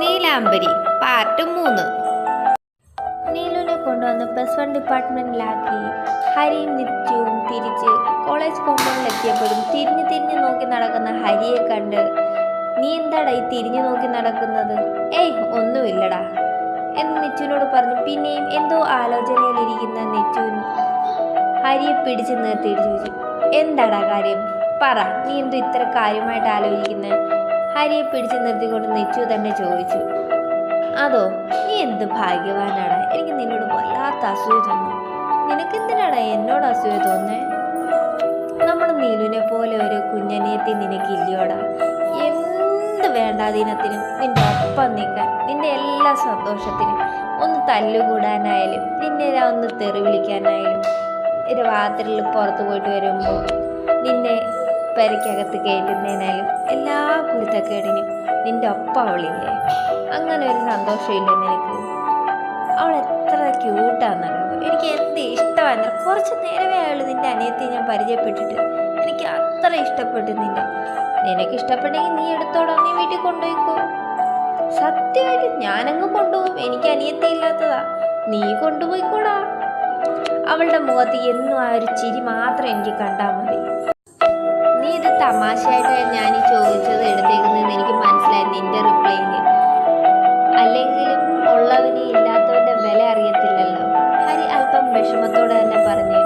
നീലാംബരി part മൂന്ന്. നീലുവിനെ കൊണ്ടുവന്ന് plus one ഡിപ്പാർട്ട്മെന്റിലാക്കി ഹരിയും നിത്യവും തിരിച്ച് കോളേജ് കോമ്പൗണ്ടിലെത്തിയപ്പോഴും തിരിഞ്ഞു തിരിഞ്ഞു നോക്കി നടക്കുന്ന ഹരിയെ കണ്ട് നീ എന്താടാ ഈ തിരിഞ്ഞു നോക്കി നടക്കുന്നത്? ഏയ് ഒന്നുമില്ലടാ എന്ന് നിച്ചുവിനോട് പറഞ്ഞു. പിന്നെയും എന്തോ ആലോചനയിലിരിക്കുന്ന നിച്ചുവിൻ ഹരിയെ പിടിച്ചു നിർത്തിയിട്ട് ചോദിച്ചു. എന്താടാ കാര്യം? പറ നീ എന്തോ ഇത്ര കാര്യമായിട്ട് ആലോചിക്കുന്നത് ഹരിയെ പിടിച്ചു നിർത്തിക്കൊണ്ട് നെച്ചു തന്നെ ചോദിച്ചു അതോ നീ എന്ത് ഭാഗ്യവാനാണ്? എനിക്ക് നിന്നോട് വല്ലാത്ത അസൂയ തോന്നുന്നു. എന്തിനാണ് എന്നോട് അസൂയ തോന്നേ നമ്മൾ നീലുവിനെ പോലെ ഒരു കുഞ്ഞനിയത്തി നിനക്കില്ലയോടാ? എന്ത് വേണ്ടാതീനത്തിനും നിന്റെ ഒപ്പം നിൽക്കാൻ നിന്റെ എല്ലാ സന്തോഷത്തിനും ഒന്ന് തല്ലുകൂടാനായാലും നിന്നെ ഒന്ന് തെറി വിളിക്കാനായാലും രാത്രിയിൽ പുറത്ത് പോയിട്ട് വരുമ്പോൾ നിന്നെ പെരയ്ക്കകത്ത് കയറ്റുന്നതിനായാലും എല്ലാ കുരുത്തക്കേടിനും നിന്റെ ഒപ്പം അവളില്ലേ? അങ്ങനെ ഒരു സന്തോഷമില്ല നിനക്ക്. അവൾ എത്ര ക്യൂട്ടാണെന്നറിയോ എനിക്ക് എന്ത് ഇഷ്ടമാണ് കുറച്ച് നേരമേ അയാൾ നിന്റെ അനിയത്തി ഞാൻ പരിചയപ്പെട്ടിട്ട് എനിക്ക് അത്ര ഇഷ്ടപ്പെട്ടു നിന്നെ നിനക്ക് ഇഷ്ടപ്പെട്ടെങ്കിൽ നീ എടുത്തോടാ നീ വീട്ടിൽ കൊണ്ടുപോയിക്കോ. സത്യമായിട്ട് ഞാനങ്ങ് കൊണ്ടുപോകും. എനിക്ക് അനിയത്തി ഇല്ലാത്തതാ. നീ കൊണ്ടുപോയിക്കോടാ. അവളുടെ മുഖത്ത് എന്നും ആ ഒരു ചിരി മാത്രം എനിക്ക് കണ്ടാൽ മതി. തമാശയായിട്ട് ഞാൻ ഈ ചോദിച്ചത് എടുത്തേക്കുന്നത് എനിക്ക് മനസ്സിലായി. നിന്റെ റിപ്ലൈ അല്ലെങ്കിലും ഉള്ളവന് ഇല്ലാത്തവന്റെ വില അറിയത്തില്ലല്ലോ. ഹരി അല്പം വിഷമത്തോടെ തന്നെ പറഞ്ഞു.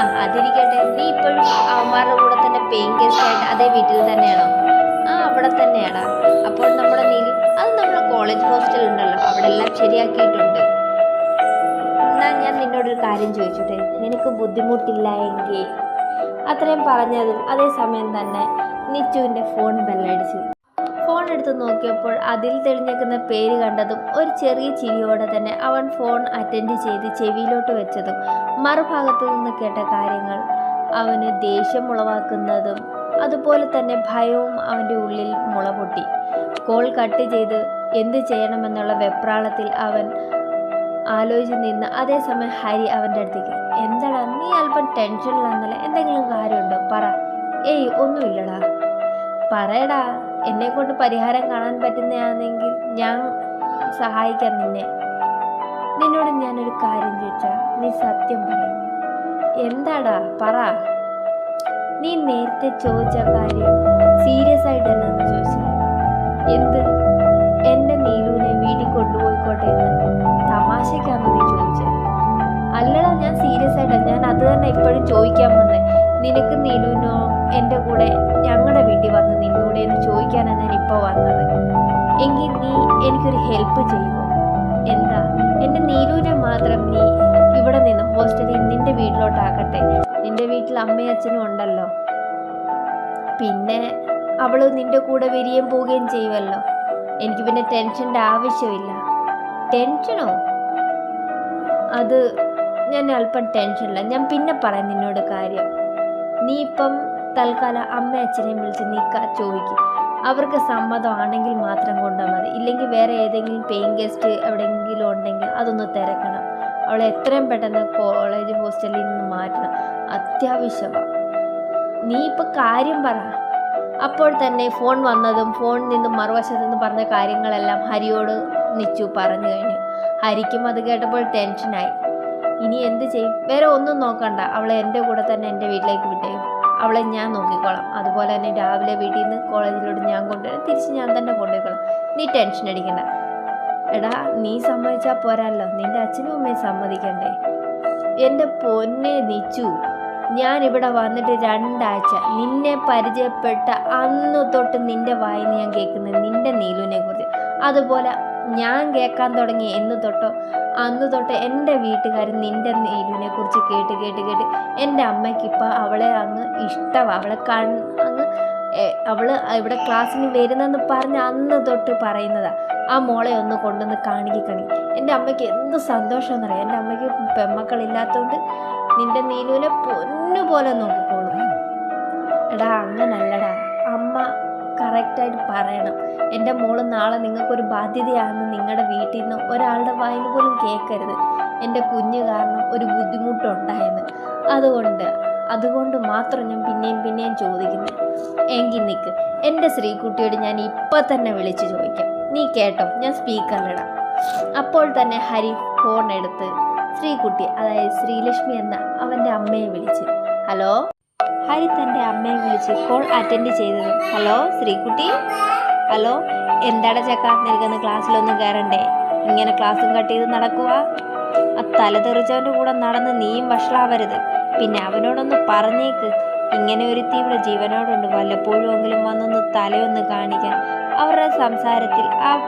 ആ അതിരിക്കട്ടെ. നീ ഇപ്പോഴും അവന്മാരുടെ കൂടെ തന്നെ പെയിൻ ഗസ്റ്റ് ആയിട്ട് അതേ വീട്ടിൽ തന്നെയാണോ? ആ അവിടെ തന്നെയാടാ. അപ്പോൾ നമ്മുടെ നീലി അത് നമ്മുടെ കോളേജ് ഹോസ്റ്റൽ ഉണ്ടല്ലോ. അവിടെ എല്ലാം ശരിയാക്കിയിട്ടുണ്ട്. എന്നാൽ ഞാൻ നിന്നോടൊരു കാര്യം ചോദിച്ചോട്ടെ. നിനക്ക് ബുദ്ധിമുട്ടില്ല എങ്കിൽ അത്രയും പറഞ്ഞതും അതേസമയം തന്നെ നിച്ചുവിന്റെ ഫോൺ ബെല്ലടിച്ചു. ഫോൺ എടുത്ത് നോക്കിയപ്പോൾ അതിൽ തെളിഞ്ഞേക്കുന്ന പേര് കണ്ടതും ഒരു ചെറിയ ചിരിയോടെ തന്നെ അവൻ ഫോൺ അറ്റൻഡ് ചെയ്ത് ചെവിയിലോട്ട് വെച്ചതും മറുഭാഗത്തു നിന്ന് കേട്ട കാര്യങ്ങൾ. അവന് ദേഷ്യം ഉളവാക്കുന്നതും അതുപോലെ തന്നെ ഭയവും അവന്റെ ഉള്ളിൽ മുളപൊട്ടി. കോൾ കട്ട് ചെയ്ത് എന്ത് ചെയ്യണമെന്നുള്ള വെപ്രാളത്തിൽ അവൻ ആലോചിച്ച് നിന്ന് അതേസമയം ഹരി അവന്റെ അടുത്തേക്ക് എന്താടാ നീ അല്പം ടെൻഷനിലാന്നല്ല എന്തെങ്കിലും കാര്യമുണ്ടോ? പറ. ഏയ് ഒന്നുമില്ലടാ. പറയടാ എന്നെ കൊണ്ട് പരിഹാരം കാണാൻ പറ്റുന്നതാണെങ്കിൽ ഞാൻ സഹായിക്കാം നിന്നെ. നിന്നോട് ഞാനൊരു കാര്യം ചോദിച്ചാ നീ സത്യം പറയും. എന്താടാ? പറ. നീ നേരത്തെ ചോദിച്ച കാര്യം സീരിയസ് ആയിട്ട് എന്നാന്ന് ചോദിച്ചത് എന്ത്? ഞാൻ അത് തന്നെ ഇപ്പോഴും ചോദിക്കാൻ വന്നത് നിനക്ക് നീലുനോ എന്റെ കൂടെ ഞങ്ങളുടെ വീട്ടിൽ വന്ന് നിന്നൂടെ എന്ന് ചോദിക്കാനാണ് ഞാൻ ഇപ്പോൾ വന്നത്. എങ്കിൽ നീ എനിക്കൊരു ഹെൽപ്പ് ചെയ്യുമോ എന്താ? എന്റെ നീലുവിനെ മാത്രം നീ ഇവിടെ നിന്ന് ഹോസ്റ്റലിൽ നിന്റെ വീട്ടിലോട്ടാക്കട്ടെ. നിന്റെ വീട്ടിൽ അമ്മയും അച്ഛനും ഉണ്ടല്ലോ. പിന്നെ അവൾ നിന്റെ കൂടെ വരികയും പോവുകയും ചെയ്യുമല്ലോ എനിക്ക് പിന്നെ ടെൻഷന്റെ ആവശ്യമില്ല. ടെൻഷനോ അത് ഞാൻ അല്പം ടെൻഷനില്ല. ഞാൻ പിന്നെ പറയാം നിന്നോട് കാര്യം. നീ ഇപ്പം തൽക്കാലം അമ്മ അച്ഛനെയും വിളിച്ച് നീക്ക ചോദിക്കും. അവർക്ക് സമ്മതമാണെങ്കിൽ മാത്രം കൊണ്ടുപോകാൻ മതി. ഇല്ലെങ്കിൽ വേറെ ഏതെങ്കിലും പെയിൻ ഗസ്റ്റ് എവിടെയെങ്കിലും ഉണ്ടെങ്കിൽ അതൊന്ന് തിരക്കണം. അവളെ എത്രയും പെട്ടെന്ന് കോളേജ് ഹോസ്റ്റലിൽ നിന്ന് മാറ്റണം. അത്യാവശ്യമാണ് നീ ഇപ്പം കാര്യം പറ. അപ്പോൾ തന്നെ ഫോൺ വന്നതും ഫോണിൽ നിന്നും മറുവശത്തു നിന്ന് പറഞ്ഞ കാര്യങ്ങളെല്ലാം ഹരിയോട് നിച്ചു പറഞ്ഞു കഴിഞ്ഞു. ഹരിക്കും അത് കേട്ടപ്പോൾ ടെൻഷനായി ഇനി എന്ത് ചെയ്യും? വേറെ ഒന്നും നോക്കണ്ട. അവളെ എന്റെ കൂടെ തന്നെ എന്റെ വീട്ടിലേക്ക് വിട്ടേക്കും അവളെ ഞാൻ നോക്കിക്കോളാം. അതുപോലെ തന്നെ രാവിലെ വീട്ടിൽ നിന്ന് കോളേജിലോട്ട് ഞാൻ കൊണ്ടുവരാം. തിരിച്ച് ഞാൻ തന്നെ കൊണ്ടുപോയിക്കോളാം. നീ ടെൻഷൻ അടിക്കണ്ട. എടാ നീ സമ്മതിച്ചാൽ പോരാല്ലോ. നിന്റെ അച്ഛനും അമ്മയും സമ്മതിക്കണ്ടേ? എന്റെ പൊന്നെ നിച്ചു ഞാൻ ഇവിടെ വന്നിട്ട് രണ്ടാഴ്ച നിന്നെ പരിചയപ്പെട്ട അന്ന് തൊട്ട് നിന്റെ വായിന്ന് ഞാൻ കേൾക്കുന്നത് നിന്റെ നീലുവിനെ കുറിച്ച് അതുപോലെ ഞാൻ കേൾക്കാൻ തുടങ്ങി. എന്ന് തൊട്ടോ അന്ന് തൊട്ട് എന്റെ വീട്ടുകാർ നിന്റെ നീലുവിനെ കുറിച്ച് കേട്ട് കേട്ട് കേട്ട് എന്റെ അമ്മയ്ക്ക് ഇപ്പം അവളെ അങ്ങ് ഇഷ്ടമാണ് അവളെ കൺ അങ്ങ് അവൾ ഇവിടെ ക്ലാസ്സിന് വരുന്നെന്ന് പറഞ്ഞ് അന്ന് തൊട്ട് പറയുന്നതാ. ആ മോളെ ഒന്ന് കൊണ്ടുവന്ന് കാണിക്കണി എന്റെ അമ്മയ്ക്ക് എന്ത് സന്തോഷമെന്നറിയാം. എന്റെ അമ്മയ്ക്ക് പെമ്മക്കളില്ലാത്തതുകൊണ്ട് നിന്റെ നീലുവിനെ പൊന്നു പോലെ നോക്കിക്കോളും. എടാ അങ്ങനല്ലടാ. കറക്റ്റായിട്ട് പറയണം. എന്റെ മോൾ നാളെ നിങ്ങൾക്കൊരു ബാധ്യതയാണെന്ന് നിങ്ങളുടെ വീട്ടിൽ നിന്ന് ഒരാളുടെ വായിൽ പോലും കേൾക്കരുത്. എന്റെ കുഞ്ഞ് കാരണം ഒരു ബുദ്ധിമുട്ടുണ്ടായെന്ന്. അതുകൊണ്ട് അതുകൊണ്ട് മാത്രം ഞാൻ പിന്നെയും പിന്നെയും ചോദിക്കുന്നു. എങ്കിൽ നിൽക്ക് എന്റെ ശ്രീകുട്ടിയോട് ഞാൻ ഇപ്പം തന്നെ വിളിച്ച് ചോദിക്കാം. നീ കേട്ടോ ഞാൻ സ്പീക്കറിലിടാം. അപ്പോൾ തന്നെ ഹരി ഫോൺ എടുത്ത് ശ്രീകുട്ടി അതായത് ശ്രീലക്ഷ്മി എന്ന അവന്റെ അമ്മയെ വിളിച്ച് ഹലോ? ഹരി തന്റെ അമ്മയെ വിളിച്ച് കോൾ അറ്റൻഡ് ചെയ്തത്. ഹലോ ശ്രീകുട്ടി? ഹലോ എന്താടാ ചക്ക? നിനക്കൊന്ന് ക്ലാസ്സിലൊന്നും കയറണ്ടേ ഇങ്ങനെ ക്ലാസ്സും കട്ട് ചെയ്ത് നടക്കുക ആ തലതെറിച്ചവന്റെ കൂടെ നടന്ന് നീയും വഷളാവരുത്. പിന്നെ അവനോടൊന്ന് പറഞ്ഞേക്ക്. ഇങ്ങനെ ഒരു തീവ്ര ജീവനോടുണ്ട്. വല്ലപ്പോഴും എങ്കിലും വന്നൊന്ന് തലയൊന്ന് കാണിക്കാൻ. അവരുടെ സംസാരത്തിൽ ആ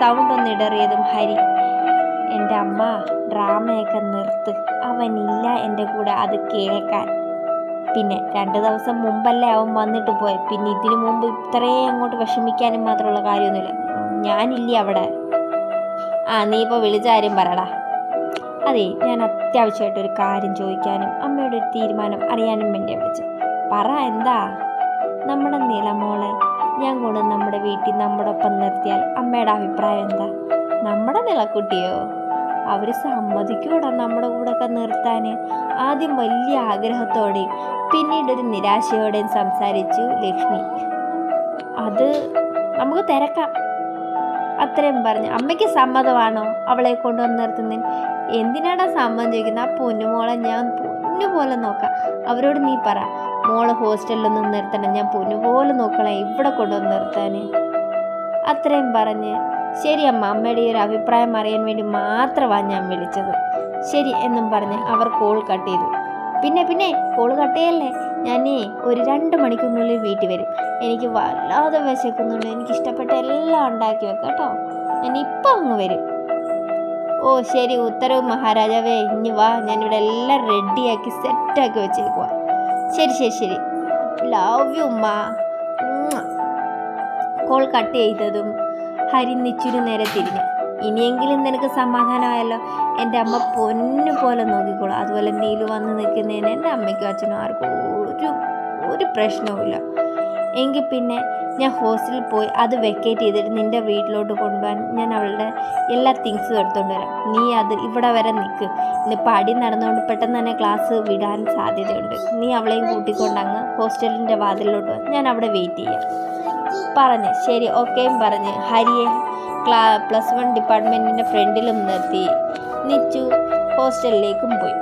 സൗണ്ട് ഒന്ന് ഇടറിയതും ഹരി. എന്റെ അമ്മ ഡ്രാമയൊക്കെ നിർത്ത്. അവനില്ല എന്റെ കൂടെ അത് കേൾക്കാൻ. പിന്നെ രണ്ട് ദിവസം മുമ്പല്ലേ അവൻ വന്നിട്ട് പോയി. പിന്നെ ഇതിനു മുമ്പ് ഇത്രയും അങ്ങോട്ട് വിഷമിക്കാനും മാത്രമുള്ള കാര്യമൊന്നുമില്ല. ഞാനില്ല അവിടെ? ആ നീ ഇപ്പോൾ വിളിച്ച കാര്യം പറടാ. അതെ ഞാൻ അത്യാവശ്യമായിട്ട് ഒരു കാര്യം ചോദിക്കാനും അമ്മയുടെ ഒരു തീരുമാനം അറിയാനും വേണ്ടിയാണ് വിളിച്ചത്. പറ എന്താ? നമ്മുടെ നിലമോളെ ഞാൻ കൊണ്ട് നമ്മുടെ വീട്ടിൽ നമ്മുടെ ഒപ്പം നിർത്തിയാൽ അമ്മയുടെ അഭിപ്രായം എന്താ? നമ്മുടെ നിലക്കുട്ടിയോ? അവർ സമ്മതിക്കൂടാ നമ്മുടെ കൂടെ ഒക്കെ നിർത്താൻ ആദ്യം വലിയ ആഗ്രഹത്തോടെയും പിന്നീട് ഒരു നിരാശയോടെയും സംസാരിച്ചു ലക്ഷ്മി. അത് നമുക്ക് തിരക്കാം. അത്രയും പറഞ്ഞു. അമ്മയ്ക്ക് സമ്മതമാണോ അവളെ കൊണ്ടുവന്ന് നിർത്തുന്നതിന്? എന്തിനാടാ സമ്മതം ചോദിക്കുന്നത് ആ പൊന്നുമോളെ ഞാൻ പൊന്നുപോലെ നോക്കാം. അവരോട് നീ പറ. മോളെ ഹോസ്റ്റലിലൊന്നും നിർത്തണം ഞാൻ പൊന്നുപോലെ നോക്കണം ഇവിടെ കൊണ്ടുവന്ന് നിർത്താൻ അത്രയും പറഞ്ഞ് ശരി അമ്മ അമ്മയുടെ ഒരു അഭിപ്രായം അറിയാൻ വേണ്ടി മാത്രമാണ് ഞാൻ വിളിച്ചത്. ശരി എന്നും പറഞ്ഞ് അവർ കോൾ കട്ട് ചെയ്തു. പിന്നെ പിന്നെ കോൾ കട്ട് ചെയ്യല്ലേ? ഞാനേ ഒരു രണ്ട് മണിക്കൂറിനുള്ളിൽ വീട്ടിൽ വരും. എനിക്ക് വല്ലാതെ വിശക്കുന്നുണ്ട്. എനിക്ക് ഇഷ്ടപ്പെട്ട എല്ലാം ഉണ്ടാക്കി വെക്കാം കേട്ടോ. ഞാൻ ഇപ്പം അങ്ങ് വരും. ഓ ശരി ഉത്തരവ് മഹാരാജാവേ. ഇനി വാ ഞാനിവിടെ എല്ലാം റെഡിയാക്കി സെറ്റാക്കി വെച്ചേക്കുക ശരി ശരി ശരി. ലവ് യു ഉമ്മ. കോൾ കട്ട് ചെയ്തതും ഹരി നിച്ചുരു നേരെ തിരിഞ്ഞു. ഇനിയെങ്കിലും നിനക്ക് സമാധാനമായല്ലോ. എന്റെ അമ്മ പൊന്നു പോലെ നോക്കിക്കോളാം. അതുപോലെ നീൽ വന്ന് നിൽക്കുന്നതിന് എന്റെ അമ്മയ്ക്കും അച്ഛനും ആർക്കും ഒരു ഒരു പ്രശ്നവുമില്ല. എങ്കിൽ പിന്നെ ഞാൻ ഹോസ്റ്റലിൽ പോയി അത് വെക്കേറ്റ് ചെയ്തിട്ട് നിന്റെ വീട്ടിലോട്ട് കൊണ്ടുപോകാൻ ഞാൻ അവളുടെ എല്ലാ തിങ്സും എടുത്തുകൊണ്ട് വരാം. നീ അത് ഇവിടെ വരെ നിൽക്ക്. ഇന്നിപ്പോൾ അടി നടന്നുകൊണ്ട് പെട്ടെന്ന് തന്നെ ക്ലാസ് വിടാൻ സാധ്യതയുണ്ട്. നീ അവളെയും കൂട്ടിക്കൊണ്ട് അങ്ങ് ഹോസ്റ്റലിന്റെ വാതിലിലോട്ട് ഞാൻ അവിടെ വെയിറ്റ് ചെയ്യാം. പറഞ്ഞ്. ശരി ഓക്കെയും പറഞ്ഞ് ഹരിയെ ക്ലാ പ്ലസ് വൺ ഡിപ്പാർട്ട്മെന്റിന്റെ ഫ്രണ്ടിലും നിർത്തി. നിച്ചു ഹോസ്റ്റലിലേക്കും പോയി.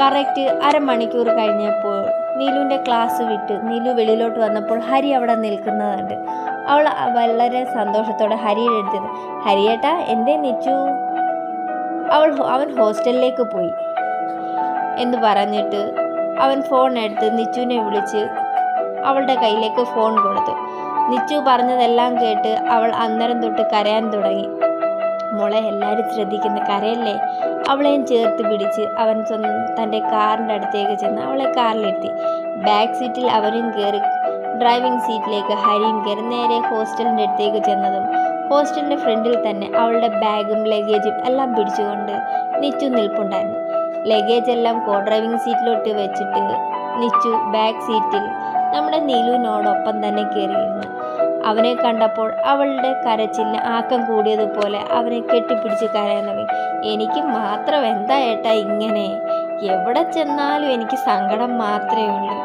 കറക്റ്റ് അരമണിക്കൂർ കഴിഞ്ഞപ്പോൾ നീലുവിന്റെ ക്ലാസ് വിട്ട് നീലു വെളിയിലോട്ട് വന്നപ്പോൾ ഹരി അവിടെ നിൽക്കുന്നതുണ്ട് അവൾ വളരെ സന്തോഷത്തോടെ ഹരിയുടെ അടുത്ത് ഹരിയേട്ടാ എന്തേ നിച്ചു? അവൾ അവൻ ഹോസ്റ്റലിലേക്ക് പോയി എന്ന് പറഞ്ഞിട്ട് അവൻ ഫോൺ എടുത്ത് നിച്ചുവിനെ വിളിച്ച് അവളുടെ കയ്യിലേക്ക് ഫോൺ കൊടുത്തു നിച്ചു പറഞ്ഞതെല്ലാം കേട്ട് അവൾ അന്നേരം തൊട്ട് കരയാൻ തുടങ്ങി. മോളെ എല്ലാവരും ശ്രദ്ധിക്കുന്ന കരയല്ലേ? അവളെയും ചേർത്ത് പിടിച്ച് അവൻ തന്റെ കാറിന്റെ അടുത്തേക്ക് ചെന്ന് അവളെ കാറിലെത്തി. ബാക്ക് സീറ്റിൽ അവരും കയറി ഡ്രൈവിംഗ് സീറ്റിലേക്ക് ഹരിയും കയറി നേരെ ഹോസ്റ്റലിന്റെ അടുത്തേക്ക് ചെന്നതും ഹോസ്റ്റലിന്റെ ഫ്രണ്ടിൽ തന്നെ അവളുടെ ബാഗും ലഗേജും എല്ലാം പിടിച്ചുകൊണ്ട് നിച്ചു നിൽപ്പുണ്ടായിരുന്നു. ലഗേജ് എല്ലാം കോ ഡ്രൈവിംഗ് സീറ്റിലോട്ട് വെച്ചിട്ട് നിച്ചു ബാക്ക് സീറ്റിൽ നമ്മുടെ നീലുവിനോടൊപ്പം തന്നെ കയറിയിരുന്നു അവനെ കണ്ടപ്പോൾ അവളുടെ കരച്ചിലിന് ആക്കം കൂടിയതുപോലെ അവനെ കെട്ടിപ്പിടിച്ച് കരയാൻ തുടങ്ങി. എനിക്ക് മാത്രം എന്താ ഏട്ടാ ഇങ്ങനെ? എവിടെ ചെന്നാലും എനിക്ക് സങ്കടം മാത്രമേ ഉള്ളൂ.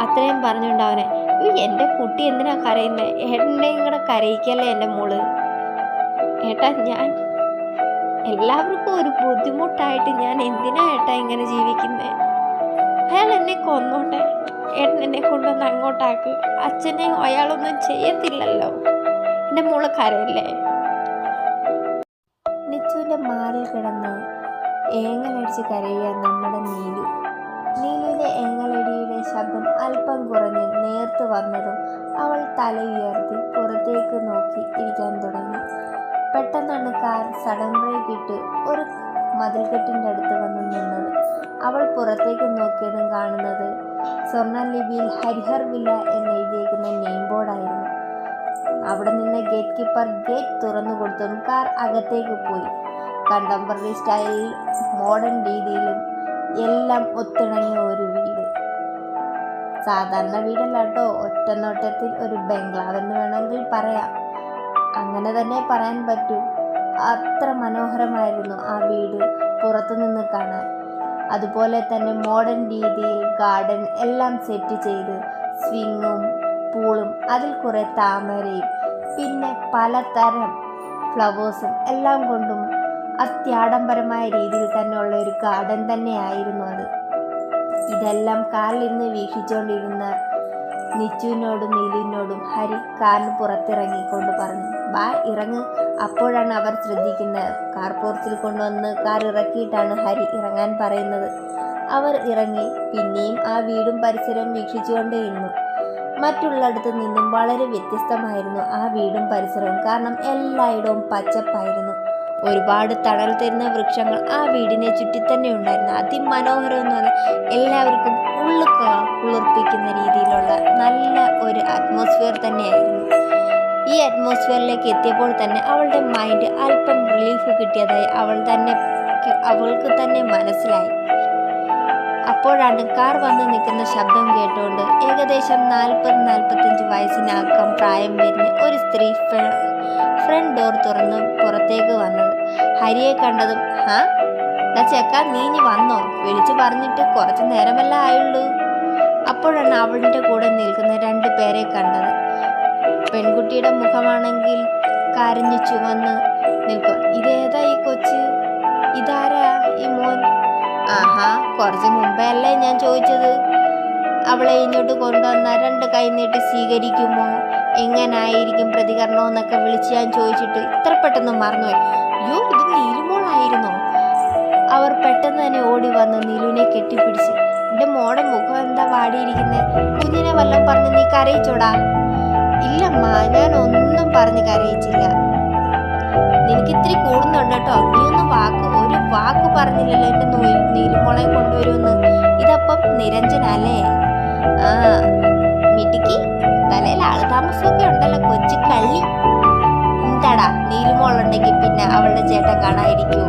അത്രയും പറഞ്ഞുകൊണ്ട് അവനെ "ഉയ്യ്, എന്റെ കുട്ടി എന്തിനാ കരയുന്നത് ഏട്ടന്റെയും കൂടെ കരയിക്കല്ലേ എന്റെ മോൾ? ഏട്ടാ ഞാൻ എല്ലാവർക്കും ഒരു ബുദ്ധിമുട്ടായിട്ട് ഞാൻ എന്തിനാ ഏട്ടാ ഇങ്ങനെ ജീവിക്കുന്നത് അയാൾ എന്നെ കൊന്നോട്ടെ. എന്നെ കൊണ്ടുവന്ന് അങ്ങോട്ടാക്ക്. അച്ഛനെ അയാളൊന്നും ചെയ്യത്തില്ലല്ലോ. എന്റെ മോൾ കരയല്ലേ? നിച്ചുവിന്റെ മാറിൽ കിടന്ന് ഏങ്ങലടിച്ച് കരയുക നമ്മുടെ നീലു. നീലുവിന്റെ ഏങ്ങലടിയുടെ ശബ്ദം അല്പം കുറഞ്ഞ് നേർത്ത് വന്നതും അവൾ തല ഉയർത്തി പുറത്തേക്ക് നോക്കി ഇരിക്കാൻ തുടങ്ങി. പെട്ടെന്നാണ് കാർ സഡൻ ബ്രേക്ക് ഇട്ട് ഒരു മതിൽക്കെട്ടിന്റെ അടുത്ത് വന്ന് നിന്നത്. അവൾ പുറത്തേക്ക് നോക്കിയതും കാണുന്നത് സ്വർണ ലിപിയിൽ ഹരിഹർ വില്ല എന്ന് എഴുതിയേക്കുന്ന നെയിം ബോർഡായിരുന്നു. അവിടെ നിന്ന് ഗേറ്റ് കീപ്പർ ഗേറ്റ് തുറന്നു കൊടുത്തും കാർ അകത്തേക്ക് പോയി. കണ്ടംപററി സ്റ്റൈലിൽ മോഡേൺ രീതിയിലും എല്ലാം ഒത്തിണങ്ങിയ ഒരു വീട്. സാധാരണ വീടല്ല കേട്ടോ ഒറ്റ നോട്ടത്തിൽ ഒരു ബംഗ്ലാവ് എന്ന് വേണമെങ്കിൽ പറയാം. അങ്ങനെ തന്നെ പറയാൻ പറ്റൂ. അത്ര മനോഹരമായിരുന്നു ആ വീട് പുറത്തുനിന്ന് കാണാൻ. അതുപോലെ തന്നെ മോഡേൺ രീതിയിൽ ഗാർഡൻ എല്ലാം സെറ്റ് ചെയ്ത് സ്വിങ്ങും പൂളും അതിൽ കുറേ താമരയും പിന്നെ പലതരം ഫ്ലവേഴ്സും എല്ലാം കൊണ്ടും അത്യാഡംബരമായ രീതിയിൽ തന്നെയുള്ള ഒരു ഗാർഡൻ തന്നെയായിരുന്നു അത്. ഇതെല്ലാം കാലിൽ നിന്ന് വീക്ഷിച്ചുകൊണ്ടിരുന്ന നിച്ചുവിനോടും നീലുവിനോടും ഹരി കാറിന് പുറത്തിറങ്ങിക്കൊണ്ട് പറഞ്ഞു ബാ ഇറങ്ങ്. അപ്പോഴാണ് അവർ ശ്രദ്ധിക്കുന്നത്. കാർ പോർച്ചിൽ കൊണ്ടുവന്ന് കാർ ഇറക്കിയിട്ടാണ് ഹരി ഇറങ്ങാൻ പറയുന്നത്. അവർ ഇറങ്ങി. പിന്നെയും ആ വീടും പരിസരവും വീക്ഷിച്ചുകൊണ്ടേയിരുന്നു. മറ്റുള്ളടത്ത് നിന്നും വളരെ വ്യത്യസ്തമായിരുന്നു ആ വീടും പരിസരവും. കാരണം എല്ലായിടവും പച്ചപ്പായിരുന്നു. ഒരുപാട് തണൽ തരുന്ന വൃക്ഷങ്ങൾ ആ വീടിനെ ചുറ്റി തന്നെ ഉണ്ടായിരുന്നു. അതിമനോഹരം എന്ന് പറഞ്ഞാൽ എല്ലാവർക്കും ഉള്ളു കുളിർപ്പിക്കുന്ന രീതിയിലുള്ള നല്ല ഒരു അറ്റ്മോസ്ഫിയർ തന്നെയായിരുന്നു. ഈ അറ്റ്മോസ്ഫിയറിലേക്ക് എത്തിയപ്പോൾ തന്നെ അവളുടെ മൈൻഡ് അല്പം റിലീഫ് കിട്ടിയതായി അവൾ തന്നെ അവൾക്ക് തന്നെ മനസ്സിലായി. അപ്പോഴാണ് കാർ വന്ന് നിൽക്കുന്ന ശബ്ദം കേട്ടുകൊണ്ട് ഏകദേശം നാൽപ്പത് നാൽപ്പത്തഞ്ച് വയസ്സിനകം പ്രായം വരുന്ന ഒരു സ്ത്രീ ഫ്രണ്ട് ഡോർ തുറന്ന് പുറത്തേക്ക് വന്നത് ഹരിയെ കണ്ടതും ഹാ? എന്നാ ചെക്ക നീ ഇനി വന്നോ? വിളിച്ചു പറഞ്ഞിട്ട് കുറച്ച് നേരമല്ല ആയുള്ളൂ. അപ്പോഴാണ് അവളുടെ കൂടെ നിൽക്കുന്ന രണ്ട് പേരെ കണ്ടത്. പെൺകുട്ടിയുടെ മുഖമാണെങ്കിൽ കരഞ്ഞു ചുവന്ന് നിൽക്കുക. ഇതേതാ ഈ കൊച്ച്? ഇതാരാ ഈ മോൻ? ആഹാ കുറച്ച് മുമ്പേ അല്ലേ ഞാൻ ചോദിച്ചത്. അവളെ ഇങ്ങോട്ട് കൊണ്ടുവന്ന രണ്ട് കൈ നീട്ടി സ്വീകരിക്കുമോ? എങ്ങനായിരിക്കും പ്രതികരണം എന്നൊക്കെ വിളിച്ച് ഞാൻ ചോദിച്ചിട്ട് ഇത്ര പെട്ടെന്ന് മറന്നുപോയി. അയ്യോ ഇത് നീലുമോളായിരുന്നോ അവർ പെട്ടെന്ന് തന്നെ ഓടി വന്ന് നീലുവിനെ കെട്ടിപ്പിടിച്ച്. എന്റെ മോടെ മുഖം എന്താ വാടിയിരിക്കുന്നത് കുഞ്ഞിനെ വല്ലതും പറഞ്ഞ് നീ കരയിച്ചോടാ? ഇല്ലമ്മ ഞാൻ ഒന്നും പറഞ്ഞ് കരയിച്ചില്ല. നിനക്ക് ഇത്തിരി കൂടുന്നുണ്ട് കേട്ടോ. നീ ഒന്നും വാക്ക് ഒരു വാക്ക് പറഞ്ഞില്ലല്ലോ എന്റെ നീലുമോളെ കൊണ്ടുവരുമെന്ന്. ഇതപ്പം നിരഞ്ജനല്ലേ? ആ മിടുക്കി. തലയിൽ ആൾ താമസമൊക്കെ ഉണ്ടല്ലോ കൊച്ചു കള്ളി. എന്താടാ നീലുമോളുണ്ടെങ്കിൽ പിന്നെ അവളുടെ ചേട്ടൻ കാണാതിരിക്കൂ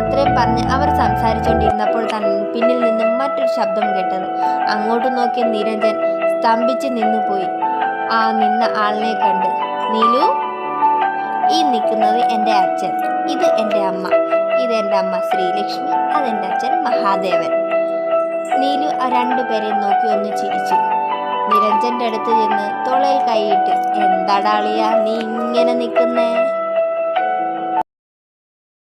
അത്രയും പറഞ്ഞ് അവർ സംസാരിച്ചുകൊണ്ടിരുന്നപ്പോൾ തന്നെ പിന്നിൽ നിന്നും മറ്റൊരു ശബ്ദം കേട്ടത്. അങ്ങോട്ട് നോക്കിയ നിരഞ്ജൻ സ്തംഭിച്ച് നിന്നുപോയി. ആ നിന്ന ആളിനെ കണ്ട് നീലു ഈ നിൽക്കുന്നത് എന്റെ അച്ഛൻ. ഇത് എന്റെ അമ്മ. ഇത് എന്റെ അമ്മ ശ്രീലക്ഷ്മി. അതെന്റെ അച്ഛൻ മഹാദേവൻ. നീലു ആ രണ്ടുപേരെയും നോക്കി ഒന്ന് ചിരിച്ചു. നിരഞ്ജന്റെ അടുത്ത് ചെന്ന് തൊളയിൽ കൈയിട്ട് എന്താടാളിയാ നീ ഇങ്ങനെ നിൽക്കുന്നേ?